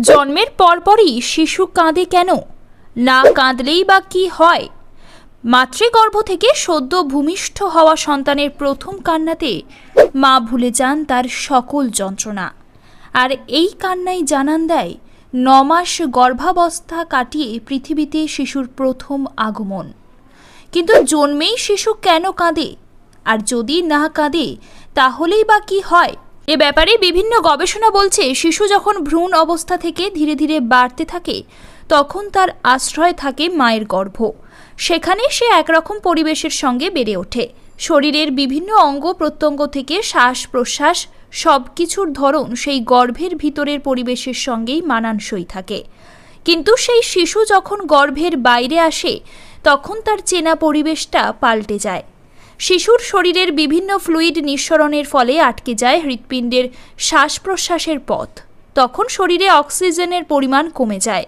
জন্মের পরপরই শিশু কাঁদে কেন? না কাঁদলেই বা কি হয়? মাতৃগর্ভ থেকে সদ্য ভূমিষ্ঠ হওয়া সন্তানের প্রথম কান্নাতে মা ভুলে যান তার সকল যন্ত্রণা। আর এই কান্নাই জানান দেয় নমাস গর্ভাবস্থা কাটিয়ে পৃথিবীতে শিশুর প্রথম আগমন। কিন্তু জন্মেই শিশু কেন কাঁদে? আর যদি না কাঁদে, তাহলেই বা কি হয়? এ ব্যাপারে বিভিন্ন গবেষণা বলছে, শিশু যখন ভ্রূণ অবস্থা থেকে ধীরে ধীরে বাড়তে থাকে, তখন তার আশ্রয় থাকে মায়ের গর্ভ। সেখানে সে একরকম পরিবেশের সঙ্গে বেড়ে ওঠে। শরীরের বিভিন্ন অঙ্গ প্রত্যঙ্গ থেকে শ্বাস প্রশ্বাস সব কিছুর ধরন সেই গর্ভের ভিতরের পরিবেশের সঙ্গেই মানানসই থাকে। কিন্তু সেই শিশু যখন গর্ভের বাইরে আসে, তখন তার চেনা পরিবেশটা পাল্টে যায়। শিশুর শরীরের বিভিন্ন ফ্লুইড নিঃসরণের ফলে আটকে যায় হৃৎপিণ্ডের শ্বাস প্রশ্বাসের পথ। তখন শরীরে অক্সিজেনের পরিমাণ কমে যায়।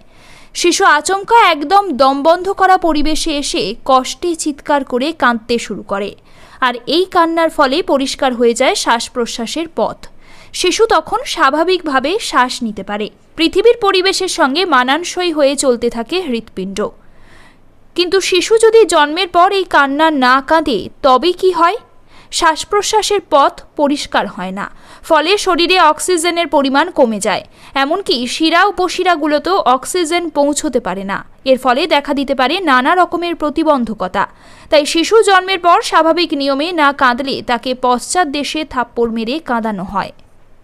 শিশু আচমকা একদম দমবন্ধ করা পরিবেশে এসে কষ্টে চিৎকার করে কাঁদতে শুরু করে। আর এই কান্নার ফলে পরিষ্কার হয়ে যায় শ্বাস প্রশ্বাসের পথ। শিশু তখন স্বাভাবিকভাবে শ্বাস নিতে পারে। পৃথিবীর পরিবেশের সঙ্গে মানানসই হয়ে চলতে থাকে হৃৎপিণ্ড। কিন্তু শিশু যদি জন্মের পর এই কান্না না কাঁদে, তবে কি হয়? শ্বাস প্রশ্বাসের পথ পরিষ্কার হয় না, ফলে শরীরে অক্সিজেনের পরিমাণ কমে যায়। এমনকি শিরা উপশিরাগুলোতেও অক্সিজেন পৌঁছতে পারে না। এর ফলে দেখা দিতে পারে নানা রকমের প্রতিবন্ধকতা। তাই শিশু জন্মের পর স্বাভাবিক নিয়মে না কাঁদলে তাকে পশ্চাৎ দেশে থাপ্পড় মেরে কাঁদানো হয়।